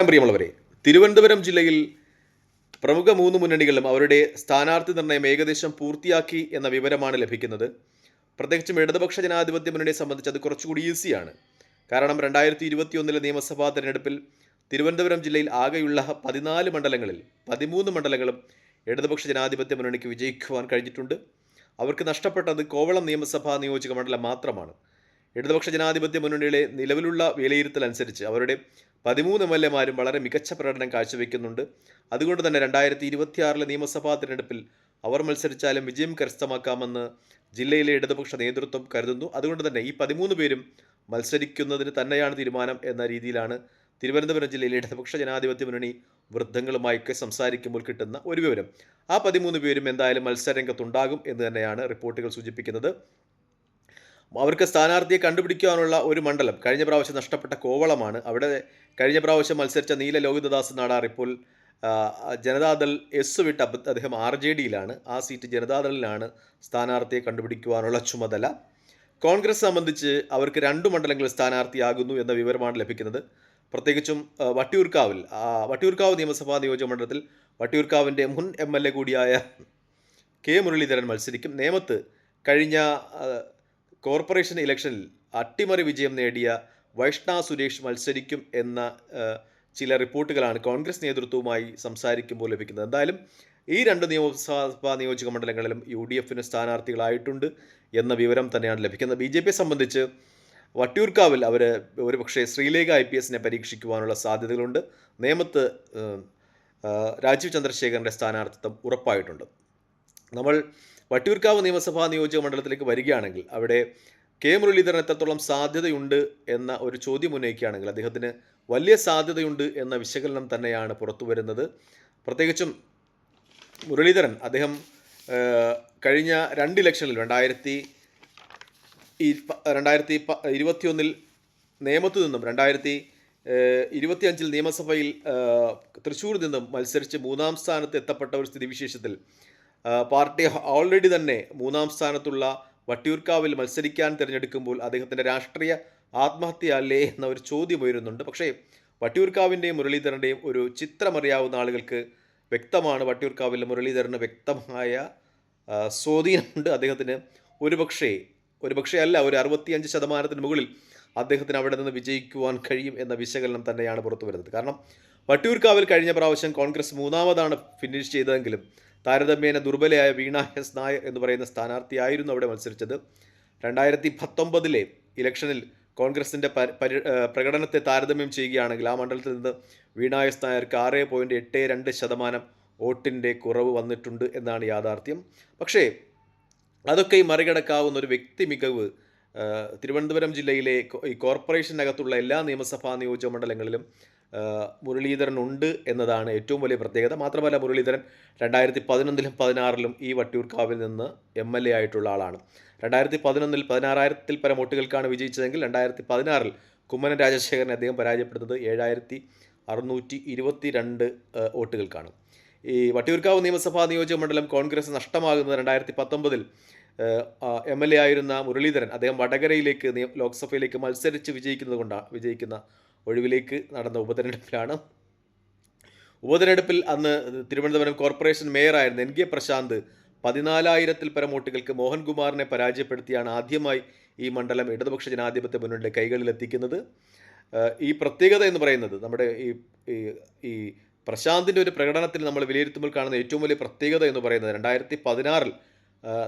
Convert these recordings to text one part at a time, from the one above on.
പ്രിയമുള്ളവരെ തിരുവനന്തപുരം ജില്ലയിൽ പ്രമുഖ മൂന്ന് മുന്നണികളും അവരുടെ സ്ഥാനാർത്ഥി നിർണയം ഏകദേശം പൂർത്തിയാക്കി എന്ന വിവരമാണ് ലഭിക്കുന്നത്. പ്രത്യേകിച്ചും ഇടതുപക്ഷ ജനാധിപത്യ മുന്നണിയെ സംബന്ധിച്ച് അത് കുറച്ചുകൂടി ഈസിയാണ്. കാരണം രണ്ടായിരത്തി ഇരുപത്തിയൊന്നിലെ നിയമസഭാ തെരഞ്ഞെടുപ്പിൽ തിരുവനന്തപുരം ജില്ലയിൽ ആകെയുള്ള പതിനാല് മണ്ഡലങ്ങളിൽ പതിമൂന്ന് മണ്ഡലങ്ങളും ഇടതുപക്ഷ ജനാധിപത്യ മുന്നണിക്ക് വിജയിക്കുവാൻ കഴിഞ്ഞിട്ടുണ്ട്. അവർക്ക് നഷ്ടപ്പെട്ടത് കോവളം നിയമസഭാ നിയോജക മണ്ഡലം മാത്രമാണ്. ഇടതുപക്ഷ ജനാധിപത്യ മുന്നണിയുടെ നിലവിലുള്ള വിലയിരുത്തൽ അനുസരിച്ച് അവരുടെ പതിമൂന്ന് എം എൽ എമാരും വളരെ മികച്ച പ്രകടനം കാഴ്ചവെക്കുന്നുണ്ട്. അതുകൊണ്ട് തന്നെ രണ്ടായിരത്തി ഇരുപത്തിയാറിലെ നിയമസഭാ തിരഞ്ഞെടുപ്പിൽ അവർ മത്സരിച്ചാലും വിജയം കരസ്ഥമാക്കാമെന്ന് ജില്ലയിലെ ഇടതുപക്ഷ നേതൃത്വം കരുതുന്നു. അതുകൊണ്ട് തന്നെ ഈ പതിമൂന്ന് പേരും മത്സരിക്കുന്നതിന് തന്നെയാണ് തീരുമാനം എന്ന രീതിയിലാണ് തിരുവനന്തപുരം ജില്ലയിലെ ഇടതുപക്ഷ ജനാധിപത്യ മുന്നണി വൃദ്ധങ്ങളുമായൊക്കെ സംസാരിക്കുമ്പോൾ കിട്ടുന്ന ഒരു വിവരം. ആ പതിമൂന്ന് പേരും എന്തായാലും മത്സരരംഗത്തുണ്ടാകും എന്ന് തന്നെയാണ് റിപ്പോർട്ടുകൾ സൂചിപ്പിക്കുന്നത്. അവർക്ക് സ്ഥാനാർത്ഥിയെ കണ്ടുപിടിക്കാനുള്ള ഒരു മണ്ഡലം. കഴിഞ്ഞ പ്രാവശ്യം നഷ്ടപ്പെട്ട കോവളമാണ്. അവിടെ കഴിഞ്ഞ പ്രാവശ്യം മത്സരിച്ച നീല ലോഹിതദാസ് നാടാർ ഇപ്പോൾ ജനതാദൾ എസ് വിട്ട് അദ്ദേഹം ആർ ജെ ഡിയിലാണ്. ആ സീറ്റ് ജനതാദളിലാണ് സ്ഥാനാർത്ഥിയെ കണ്ടുപിടിക്കുവാനുള്ള ചുമതല. കോൺഗ്രസ് സംബന്ധിച്ച് അവർക്ക് രണ്ട് മണ്ഡലങ്ങളിൽ സ്ഥാനാർത്ഥിയാകുന്നു എന്ന വിവരമാണ് ലഭിക്കുന്നത്. പ്രത്യേകിച്ചും വട്ടിയൂർക്കാവിൽ വട്ടിയൂർക്കാവ് നിയമസഭാ നിയോജക മണ്ഡലത്തിൽ വട്ടിയൂർക്കാവിന്റെ മുൻ എം എൽ എ കൂടിയായ കെ മുരളീധരൻ മത്സരിക്കും. നേമത്ത് കഴിഞ്ഞ കോർപ്പറേഷൻ ഇലക്ഷനിൽ അട്ടിമറി വിജയം നേടിയ വൈഷ്ണ സുരേഷ് മത്സരിക്കും എന്ന ചില റിപ്പോർട്ടുകളാണ് കോൺഗ്രസ് നേതൃത്വവുമായി സംസാരിക്കുമ്പോൾ ലഭിക്കുന്നത്. എന്തായാലും ഈ രണ്ട് നിയമസഭാ നിയോജക മണ്ഡലങ്ങളിലും യു ഡി എഫിന് സ്ഥാനാർത്ഥികളായിട്ടുണ്ട് എന്ന വിവരം തന്നെയാണ് ലഭിക്കുന്നത്. ബി ജെ പിയെ സംബന്ധിച്ച് വട്ടിയൂർക്കാവിൽ അവർ ഒരുപക്ഷെ ശ്രീലേഖ ഐ പി എസിനെ പരീക്ഷിക്കുവാനുള്ള സാധ്യതകളുണ്ട്. നേമത്ത് രാജീവ് ചന്ദ്രശേഖരന്റെ സ്ഥാനാർത്ഥിത്വം ഉറപ്പായിട്ടുണ്ട്. നമ്മൾ വട്ടിയൂർക്കാവ് നിയമസഭാ നിയോജക മണ്ഡലത്തിലേക്ക് വരികയാണെങ്കിൽ അവിടെ കെ മുരളീധരൻ എത്രത്തോളം സാധ്യതയുണ്ട് എന്ന ഒരു ചോദ്യം ഉന്നയിക്കുകയാണെങ്കിൽ അദ്ദേഹത്തിന് വലിയ സാധ്യതയുണ്ട് എന്ന വിശകലനം തന്നെയാണ് പുറത്തു വരുന്നത്. പ്രത്യേകിച്ചും മുരളീധരൻ അദ്ദേഹം കഴിഞ്ഞ രണ്ട് ഇലക്ഷനിൽ രണ്ടായിരത്തി രണ്ടായിരത്തി ഇരുപത്തിയൊന്നിൽ നേമത്തു നിന്നും രണ്ടായിരത്തി ഇരുപത്തിയഞ്ചിൽ നിയമസഭയിൽ തൃശ്ശൂർ നിന്നും മത്സരിച്ച് മൂന്നാം സ്ഥാനത്ത് എത്തപ്പെട്ട ഒരു സ്ഥിതിവിശേഷത്തിൽ പാർട്ടി ഓൾറെഡി തന്നെ മൂന്നാം സ്ഥാനത്തുള്ള വട്ടിയൂർക്കാവിൽ മത്സരിക്കാൻ തിരഞ്ഞെടുക്കുമ്പോൾ അദ്ദേഹത്തിന്റെ രാഷ്ട്രീയ ആത്മഹത്യ അല്ലേ എന്ന ഒരു ചോദ്യം ഉയരുന്നുണ്ട്. പക്ഷേ വട്ടിയൂർക്കാവിന്റെയും മുരളീധരന്റെയും ഒരു ചിത്രമറിയാവുന്ന ആളുകൾക്ക് വ്യക്തമാണ് വട്ടിയൂർക്കാവിൽ മുരളീധരന് വ്യക്തമായ സ്വാധീനമുണ്ട് അദ്ദേഹത്തിന്. ഒരുപക്ഷേ ഒരുപക്ഷേ അല്ല ഒരു അറുപത്തിയഞ്ച് ശതമാനത്തിന് മുകളിൽ അദ്ദേഹത്തിന് അവിടെ നിന്ന് വിജയിക്കുവാൻ കഴിയും എന്ന വിശകലനം തന്നെയാണ് പുറത്തു വരുന്നത് കാരണം വട്ടിയൂർക്കാവിൽ കഴിഞ്ഞ പ്രാവശ്യം കോൺഗ്രസ് മൂന്നാമതാണ് ഫിനിഷ് ചെയ്തതെങ്കിലും താരതമ്യേന ദുർബലയായ വീണ എസ് നായർ എന്ന് പറയുന്ന സ്ഥാനാർത്ഥിയായിരുന്നു അവിടെ മത്സരിച്ചത്. രണ്ടായിരത്തി പത്തൊമ്പതിലെ ഇലക്ഷനിൽ കോൺഗ്രസിന്റെ പരി പ്രകടനത്തെ താരതമ്യം ചെയ്യുകയാണെങ്കിൽ ആ മണ്ഡലത്തിൽ നിന്ന് വീണ എസ് നായർക്ക് ആറ് പോയിന്റ് എട്ട് രണ്ട് ശതമാനം വോട്ടിന്റെ കുറവ് വന്നിട്ടുണ്ട് എന്നാണ് യാഥാർത്ഥ്യം. പക്ഷേ അതൊക്കെ മറികടക്കാവുന്ന ഒരു വ്യക്തി മികവ് തിരുവനന്തപുരം ജില്ലയിലെ ഈ കോർപ്പറേഷനകത്തുള്ള എല്ലാ നിയമസഭാ നിയോജക മണ്ഡലങ്ങളിലും മുരളീധരൻ ഉണ്ട് എന്നതാണ് ഏറ്റവും വലിയ പ്രത്യേകത. മാത്രമല്ല മുരളീധരൻ രണ്ടായിരത്തി പതിനൊന്നിലും പതിനാറിലും ഈ വട്ടിയൂർക്കാവിൽ നിന്ന് എം എൽ എ ആയിട്ടുള്ള ആളാണ്. രണ്ടായിരത്തി പതിനൊന്നിൽ പതിനാറായിരത്തിൽ പരം വോട്ടുകൾക്കാണ് വിജയിച്ചതെങ്കിൽ രണ്ടായിരത്തി പതിനാറിൽ കുമ്മനം രാജശേഖരനെ അദ്ദേഹം പരാജയപ്പെടുന്നത് ഏഴായിരത്തി അറുന്നൂറ്റി ഇരുപത്തി രണ്ട് വോട്ടുകൾക്കാണ്. ഈ വട്ടിയൂർക്കാവ് നിയമസഭാ നിയോജക മണ്ഡലം കോൺഗ്രസ് നഷ്ടമാകുന്നത് രണ്ടായിരത്തി പത്തൊമ്പതിൽ എം എൽ എ ആയിരുന്ന മുരളീധരൻ അദ്ദേഹം വടകരയിലേക്ക് ലോക്സഭയിലേക്ക് മത്സരിച്ച് വിജയിക്കുന്നത് കൊണ്ടാണ് വിജയിക്കുന്ന ഒഴിവിലേക്ക് നടന്ന ഉപതെരഞ്ഞെടുപ്പിലാണ്. ഉപതെരഞ്ഞെടുപ്പിൽ അന്ന് തിരുവനന്തപുരം കോർപ്പറേഷൻ മേയറായിരുന്ന എൻ കെ പ്രശാന്ത് പതിനാലായിരത്തിൽ പരം വോട്ടുകൾക്ക് മോഹൻകുമാറിനെ പരാജയപ്പെടുത്തിയാണ് ആദ്യമായി ഈ മണ്ഡലം ഇടതുപക്ഷ ജനാധിപത്യ മുന്നണിയുടെ കൈകളിലെത്തിക്കുന്നത് ഈ പ്രത്യേകത എന്ന് പറയുന്നത് നമ്മുടെ ഈ- ഈ പ്രശാന്തിന്റെ ഒരു പ്രകടനത്തിൽ നമ്മൾ വിലയിരുത്തുമ്പോൾ കാണുന്ന ഏറ്റവും വലിയ പ്രത്യേകത എന്ന് പറയുന്നത് രണ്ടായിരത്തി പതിനാറിൽ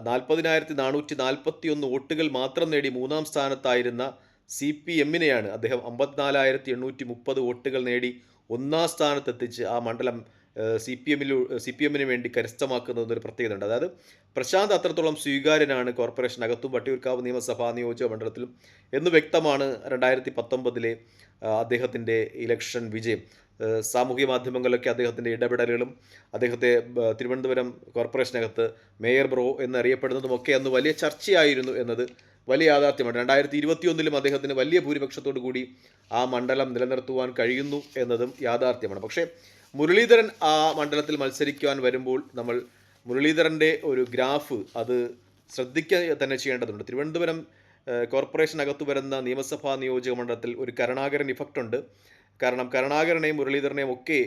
നാൽപ്പതിനായിരത്തി നാനൂറ്റി നാൽപ്പത്തി ഒന്ന് വോട്ടുകൾ മാത്രം നേടി മൂന്നാം സ്ഥാനത്തായിരുന്ന സി പി എമ്മിനെയാണ് അദ്ദേഹം അമ്പത്തിനാലായിരത്തി എണ്ണൂറ്റി മുപ്പത് വോട്ടുകൾ നേടി ഒന്നാം സ്ഥാനത്തെത്തിച്ച് ആ മണ്ഡലം സി പി എമ്മിലു സി പി എമ്മിന് വേണ്ടി കരസ്ഥമാക്കുന്നത് ഒരു പ്രത്യേകത ഉണ്ട് അതായത് പ്രശാന്ത് അത്രത്തോളം സ്വീകാര്യനാണ് കോർപ്പറേഷൻ അകത്തും വട്ടിയൂർക്കാവ് നിയമസഭാ നിയോജക മണ്ഡലത്തിലും എന്ന് വ്യക്തമാണ് രണ്ടായിരത്തി പത്തൊമ്പതിലെ അദ്ദേഹത്തിന്റെ ഇലക്ഷൻ വിജയം. സാമൂഹ്യ മാധ്യമങ്ങളിലൊക്കെ അദ്ദേഹത്തിന്റെ ഇടപെടലുകളും അദ്ദേഹത്തെ തിരുവനന്തപുരം കോർപ്പറേഷനകത്ത് മേയർ ബ്രോ എന്നറിയപ്പെടുന്നതുമൊക്കെ അന്ന് വലിയ ചർച്ചയായിരുന്നു എന്നത് വലിയ യാഥാർത്ഥ്യമാണ്. രണ്ടായിരത്തി ഇരുപത്തിയൊന്നിലും അദ്ദേഹത്തിന് വലിയ ഭൂരിപക്ഷത്തോടു കൂടി ആ മണ്ഡലം നിലനിർത്തുവാൻ കഴിയുന്നു എന്നതും യാഥാർത്ഥ്യമാണ്. പക്ഷേ മുരളീധരൻ ആ മണ്ഡലത്തിൽ മത്സരിക്കുവാൻ വരുമ്പോൾ നമ്മൾ മുരളീധരന്റെ ഒരു ഗ്രാഫ് അത് ശ്രദ്ധിക്കുക തന്നെ ചെയ്യേണ്ടതുണ്ട്. തിരുവനന്തപുരം കോർപ്പറേഷനകത്ത് വരുന്ന നിയമസഭാ നിയോജക മണ്ഡലത്തിൽ ഒരു കരുണാകരൻ ഇഫക്റ്റ് ഉണ്ട്. കാരണം കരുണാകരനെയും മുരളീധരനെയും ഒക്കെ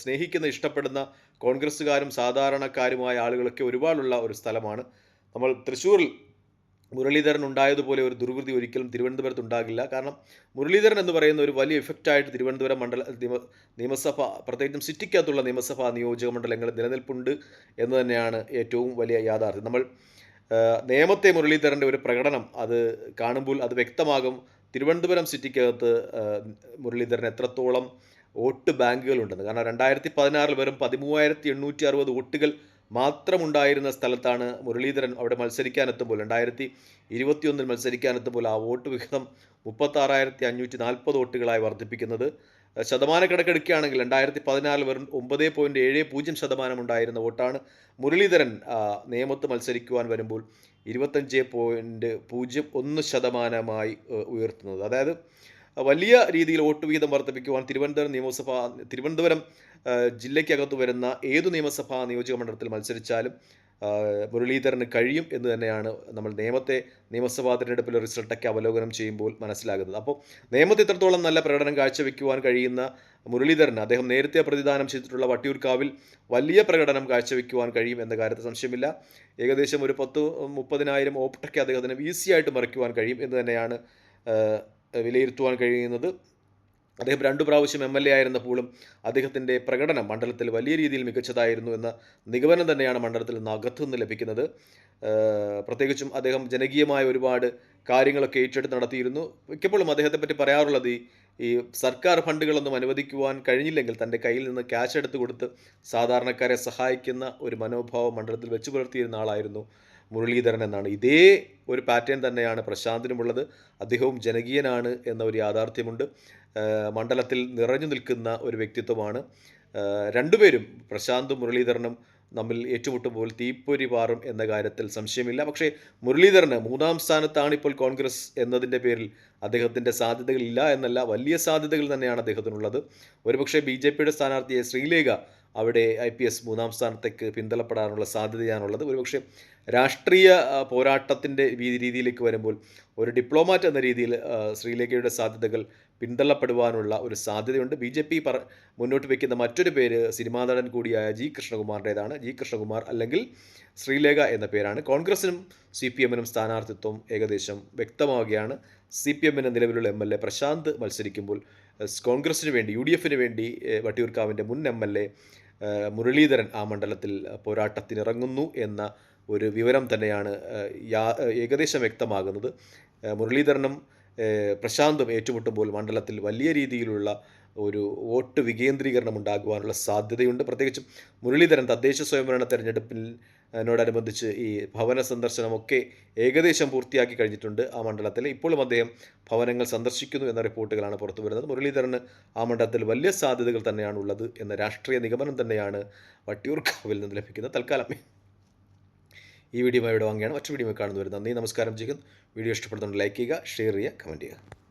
സ്നേഹിക്കുന്ന ഇഷ്ടപ്പെടുന്ന കോൺഗ്രസ്സുകാരും സാധാരണക്കാരുമായ ആളുകളൊക്കെ ഒരുപാടുള്ള ഒരു സ്ഥലമാണ്. നമ്മൾ തൃശ്ശൂരിൽ മുരളീധരൻ ഉണ്ടായതുപോലെ ഒരു ദുർവൃതി ഒരിക്കലും തിരുവനന്തപുരത്ത് ഉണ്ടാകില്ല. കാരണം മുരളീധരൻ എന്ന് പറയുന്ന ഒരു വലിയ ഇഫക്റ്റായിട്ട് തിരുവനന്തപുരം മണ്ഡല നിയമ നിയമസഭ പ്രത്യേകിച്ചും സിറ്റിക്കകത്തുള്ള നിയമസഭാ നിയോജക മണ്ഡലങ്ങളിൽ നിലനിൽപ്പുണ്ട് എന്ന് തന്നെയാണ് ഏറ്റവും വലിയ യാഥാർത്ഥ്യം. നമ്മൾ നേമത്തെ മുരളീധരന്റെ ഒരു പ്രകടനം അത് കാണുമ്പോൾ അത് വ്യക്തമാകും. തിരുവനന്തപുരം സിറ്റിക്കകത്ത് മുരളീധരൻ എത്രത്തോളം വോട്ട് ബാങ്കുകളുണ്ടെന്ന്. കാരണം രണ്ടായിരത്തി പതിനാറിൽ വെറും പതിമൂവായിരത്തി എണ്ണൂറ്റി അറുപത് വോട്ടുകൾ മാത്രമുണ്ടായിരുന്ന സ്ഥലത്താണ് മുരളീധരൻ അവിടെ മത്സരിക്കാനെത്തുമ്പോൾ രണ്ടായിരത്തി ഇരുപത്തിയൊന്നിൽ മത്സരിക്കാനെത്തുമ്പോൾ ആ വോട്ട് വിഹിതം മുപ്പത്താറായിരത്തി അഞ്ഞൂറ്റി നാൽപ്പത് വോട്ടുകളായി വർദ്ധിപ്പിക്കുന്നത്. അഹ് ശതമാന കണക്കെടുക്കുകയാണെങ്കിൽ രണ്ടായിരത്തി പതിനാറിൽ വെറും ഒമ്പത് പോയിന്റ് ഏഴ് പൂജ്യം ശതമാനം ഉണ്ടായിരുന്ന വോട്ടാണ് മുരളീധരൻ നിയമത്ത് മത്സരിക്കുവാൻ വരുമ്പോൾ ഇരുപത്തഞ്ച് പോയിന്റ് പൂജ്യം ഒന്ന് ശതമാനമായി ഉയർത്തുന്നത്. അതായത് വലിയ രീതിയിൽ വോട്ട് വിഹിതം വർദ്ധിപ്പിക്കുവാൻ തിരുവനന്തപുരം നിയമസഭ തിരുവനന്തപുരം ജില്ലയ്ക്കകത്ത് വരുന്ന ഏതു നിയമസഭാ നിയോജക മണ്ഡലത്തിൽ മത്സരിച്ചാലും മുരളീധരന് കഴിയും എന്ന് തന്നെയാണ് നമ്മൾ നിയമത്തെ നിയമസഭാ തിരഞ്ഞെടുപ്പിലെ റിസൾട്ടൊക്കെ അവലോകനം ചെയ്യുമ്പോൾ മനസ്സിലാകുന്നത്. അപ്പോൾ നിയമത്തെ ഇത്രത്തോളം നല്ല പ്രകടനം കാഴ്ചവെക്കുവാൻ കഴിയുന്ന മുരളീധരന് അദ്ദേഹം നേരത്തെ പ്രതിദാനം ചെയ്തിട്ടുള്ള വട്ടിയൂർക്കാവിൽ വലിയ പ്രകടനം കാഴ്ചവെക്കുവാൻ കഴിയും എന്ന കാര്യത്തിൽ സംശയമില്ല. ഏകദേശം ഒരു പത്ത് മുപ്പതിനായിരം ഓപ്റ്റൊക്കെ അദ്ദേഹത്തിന് ഈസിയായിട്ട് മറിക്കുവാൻ കഴിയും എന്ന് തന്നെയാണ് വിലയിരുത്തുവാൻ കഴിയുന്നത്. അദ്ദേഹം രണ്ടു പ്രാവശ്യം എം എൽ എ ആയിരുന്നപ്പോഴും അദ്ദേഹത്തിന്റെ പ്രകടനം മണ്ഡലത്തിൽ വലിയ രീതിയിൽ മികച്ചതായിരുന്നു എന്ന നിഗമനം തന്നെയാണ് മണ്ഡലത്തിൽ നിന്ന് അകത്തു നിന്ന് ലഭിക്കുന്നത് പ്രത്യേകിച്ചും അദ്ദേഹം ജനകീയമായ ഒരുപാട് കാര്യങ്ങളൊക്കെ ഏറ്റെടുത്ത് നടത്തിയിരുന്നു. മിക്കപ്പോഴും അദ്ദേഹത്തെ പറ്റി പറയാറുള്ളത് ഈ സർക്കാർ ഫണ്ടുകളൊന്നും അനുവദിക്കുവാൻ കഴിഞ്ഞില്ലെങ്കിൽ തന്റെ കയ്യിൽ നിന്ന് ക്യാഷ് എടുത്തു കൊടുത്ത് സാധാരണക്കാരെ സഹായിക്കുന്ന ഒരു മനോഭാവം മണ്ഡലത്തിൽ വെച്ചു പുലർത്തിയിരുന്ന ആളായിരുന്നു. മുരളീധരൻ എന്നാണ്. ഇതേ ഒരു പാറ്റേൺ തന്നെയാണ് പ്രശാന്തിനുമുള്ളത്. അദ്ദേഹവും ജനകീയനാണ് എന്ന ഒരു യാഥാർത്ഥ്യമുണ്ട്. മണ്ഡലത്തിൽ നിറഞ്ഞു നിൽക്കുന്ന ഒരു വ്യക്തിത്വമാണ്. രണ്ടുപേരും പ്രശാന്തും മുരളീധരനും നമ്മിൽ ഏറ്റുമുട്ടുമ്പോൾ തീപ്പൊരി പാറും എന്ന കാര്യത്തിൽ സംശയമില്ല. പക്ഷേ മുരളീധരന് മൂന്നാം സ്ഥാനത്താണ് ഇപ്പോൾ കോൺഗ്രസ് എന്നതിന്റെ പേരിൽ അദ്ദേഹത്തിന്റെ സാധ്യതകളില്ല എന്നല്ല വലിയ സാധ്യതകൾ തന്നെയാണ് അദ്ദേഹത്തിനുള്ളത്. ഒരുപക്ഷെ ബി ജെ പിയുടെ സ്ഥാനാർത്ഥിയെ ശ്രീലേഖ അവിടെ ഐ പി എസ് മൂന്നാം സ്ഥാനത്തേക്ക് പിന്തള്ളപ്പെടാനുള്ള സാധ്യതയാണുള്ളത്. ഒരുപക്ഷെ രാഷ്ട്രീയ പോരാട്ടത്തിന്റെ രീതിയിലേക്ക് വരുമ്പോൾ ഒരു ഡിപ്ലോമാറ്റ് എന്ന രീതിയിൽ ശ്രീലേഖയുടെ സാധ്യതകൾ പിന്തള്ളപ്പെടുവാനുള്ള ഒരു സാധ്യതയുണ്ട്. ബി ജെ പി പറ മുന്നോട്ട് വയ്ക്കുന്ന മറ്റൊരു പേര് സിനിമാ നടൻ കൂടിയായ ജി കൃഷ്ണകുമാറിന്റേതാണ് ജി കൃഷ്ണകുമാർ അല്ലെങ്കിൽ ശ്രീലേഖ എന്ന പേരാണ്. കോൺഗ്രസിനും സി പി എമ്മിനും സ്ഥാനാർത്ഥിത്വം ഏകദേശം വ്യക്തമാവുകയാണ്. സി പി എമ്മിന് നിലവിലുള്ള എം എൽ എ പ്രശാന്ത് മത്സരിക്കുമ്പോൾ കോൺഗ്രസിന് വേണ്ടി യു ഡി എഫിന് വേണ്ടി വട്ടിയൂർക്കാവിന്റെ മുൻ എം എൽ എ മുരളീധരൻ ആ മണ്ഡലത്തിൽ പോരാട്ടത്തിനിറങ്ങുന്നു എന്ന ഒരു വിവരം തന്നെയാണ് ഏകദേശം വ്യക്തമാകുന്നത്. മുരളീധരനും പ്രശാന്തും ഏറ്റുമുട്ടുമ്പോൾ മണ്ഡലത്തിൽ വലിയ രീതിയിലുള്ള ഒരു വോട്ട് വികേന്ദ്രീകരണം ഉണ്ടാകുവാനുള്ള സാധ്യതയുണ്ട്. പ്രത്യേകിച്ചും മുരളീധരൻ തദ്ദേശ സ്വയംഭരണ തെരഞ്ഞെടുപ്പിൽ നോടനുബന്ധിച്ച് ഈ ഭവന സന്ദർശനമൊക്കെ ഏകദേശം പൂർത്തിയാക്കി കഴിഞ്ഞിട്ടുണ്ട് ആ മണ്ഡലത്തിൽ. ഇപ്പോഴും അദ്ദേഹം ഭവനങ്ങൾ സന്ദർശിക്കുന്നു എന്ന റിപ്പോർട്ടുകളാണ് പുറത്തു വരുന്നത്. മുരളീധരന് ആ മണ്ഡലത്തിൽ വലിയ സാധ്യതകൾ തന്നെയാണുള്ളത് എന്ന രാഷ്ട്രീയ നിഗമനം തന്നെയാണ് വട്ടിയൂർക്കാവിൽ നിന്ന് ലഭിക്കുന്നത്. തൽക്കാലം. ഈ വീഡിയോ ഇവിടെ വാങ്ങിയാണ് മറ്റു വീഡിയോ കാണുന്നവർ നന്ദി നമസ്കാരം ചെയ്യുന്നു വീഡിയോ ഇഷ്ടപ്പെടുന്നുണ്ട് ലൈക്ക് ചെയ്യുക ഷെയർ ചെയ്യുക കമന്റ് ചെയ്യുക.